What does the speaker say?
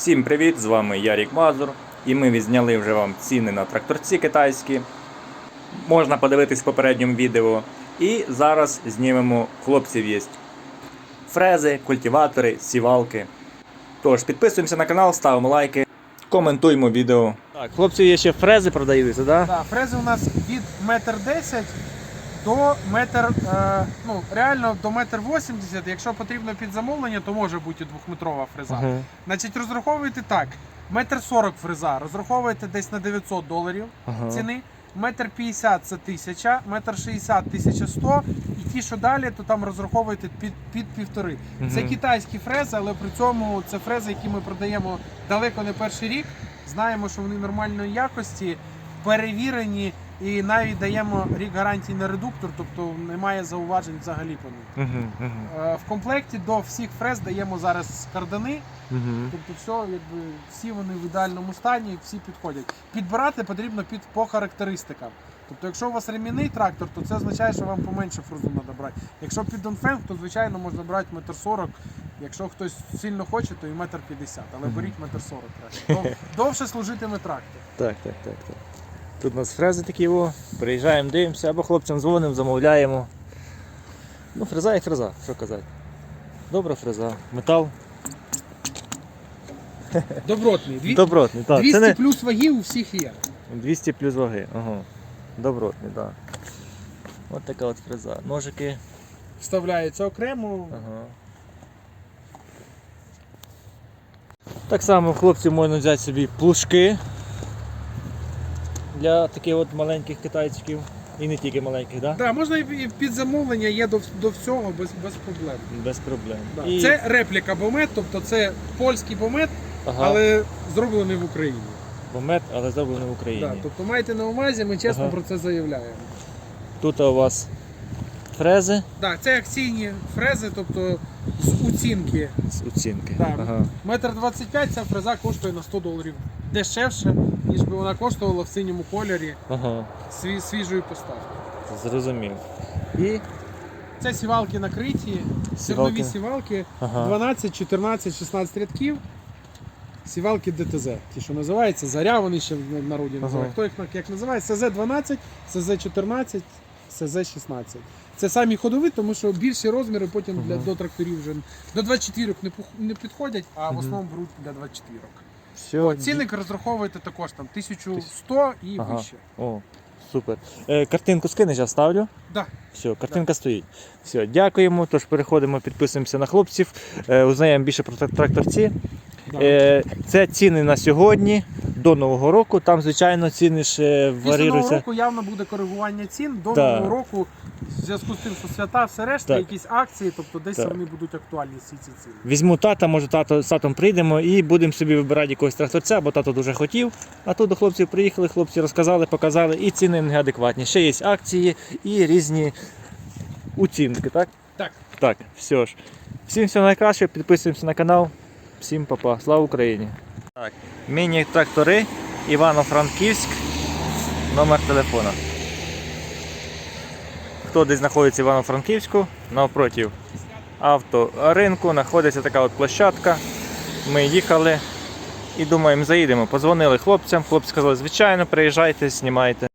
Всім привіт! З вами Ярік Мазур. І ми відзняли вже вам ціни на тракторці китайські. Можна подивитись в попередньому відео. І зараз знімемо хлопців є фрези, культиватори, сівалки. Тож підписуємося на канал, ставимо лайки, коментуємо відео. Так, хлопці є ще фрези продаються, так? Да, фрези у нас від метр десять до метр, е, ну реально до метр вісімдесят. Якщо потрібно під замовлення, то може бути двохметрова фреза. Ага. Значить, розраховуєте так: метр сорок фреза, розраховуєте десь на 900 доларів Ага. ціни. Метр 50 це тисяча, метр 60 1100, і ті, що далі, то там розраховуєте під, під півтори. Це китайські фрези, але при цьому це фрези, які ми продаємо далеко не перший рік. Знаємо, що вони нормальної якості, перевірені, і навіть даємо рік гарантії на редуктор, тобто немає зауважень взагалі по них. Мгм, мгм, Е, В комплекті до всіх фрез даємо зараз кардани, мгм. тобто все, якби всі вони в ідеальному стані, всі підходять. Підбирати потрібно під по характеристикам. Тобто, якщо у вас ремінний трактор, то це означає, що вам поменше фрезу треба брати. Якщо під донфенг, то звичайно можна брати метр сорок. Якщо хтось сильно хоче, то і метр п'ятдесят, але беріть метр сорок краще. Довше служитиме трактор. Так, так, так, так. Тут у нас фрези такі, о. приїжджаємо, дивимося, або хлопцям дзвонимо, замовляємо. Ну, фреза і фреза, що казати. Добра фреза. Метал Добротний. Дві- добротний, так. 200 Це не плюс ваги у всіх є. 200 плюс ваги. Ага. Добротний, так. Да. От така от фреза. Ножики. Вставляється окремо. Ага. Так само хлопців можна взяти собі плужки для таких от маленьких китайчиків. І не тільки маленьких, так? Да? Да, можна і під замовлення є до, до всього без, без проблем. Без проблем. Да. І... Це репліка бомет, тобто це польський бомет, ага. але зроблений в Україні. Бомет, але зроблений в Україні. Да, тобто майте на увазі, ми чесно Ага. про це заявляємо. Тут у вас фрези Да, це акційні фрези, тобто з оцінки. з оцінки. Да. Ага. Метр 25 ця фреза коштує на 100 доларів дешевше, ніж би вона коштувала в синьому кольорі ага. сві- свіжої поставки. Зрозумів. І Це сівалки накриті, Сівалки. зернові сівалки, ага. 12, 14, 16 рядків. Сівалки ДТЗ, ті, що називаються, заря, вони ще в народі Ага. називають. Хто їх як називає? СЗ-12, СЗ-14, СЗ-16. Це самі ходові, тому що більші розміри потім для до тракторів вже до 24 не, пох- не підходять, а в основному беруть для 24. Все. Цінник розраховуєте також там 1100 і Ага. вище. О, супер. Е, картинку скинеш, я ставлю. Да. Все, картинка стоїть. Все, дякуємо. Тож переходимо, підписуємося на хлопців, е, узнаємо більше про трак- тракторці. Да. Е, це ціни на сьогодні, до Нового року. Там, звичайно, ціни ще Після нового варіюються. року явно буде коригування цін. До Так. нового року, в зв'язку з тим, що свята, все решта, Так. якісь акції, тобто десь Так. вони будуть актуальні всі ці ціни. Візьму тата, може тато з татом прийдемо і будемо собі вибирати якогось тракторця, бо тато дуже хотів. А тут до хлопців приїхали, хлопці розказали, показали, і ціни неадекватні. Ще є акції і різні оцінки, так? Так. Так, все ж. Всім всього найкраще, підписуємося на канал. Всім па-па. Слава Україні! Так, міні-трактори Івано-Франківськ. Номер телефона. Хто десь знаходиться в Івано-Франківську, навпроти авторинку знаходиться така от площадка. Ми їхали і думаємо, заїдемо. Позвонили хлопцям. Хлопці сказали, звичайно, приїжджайте, знімайте.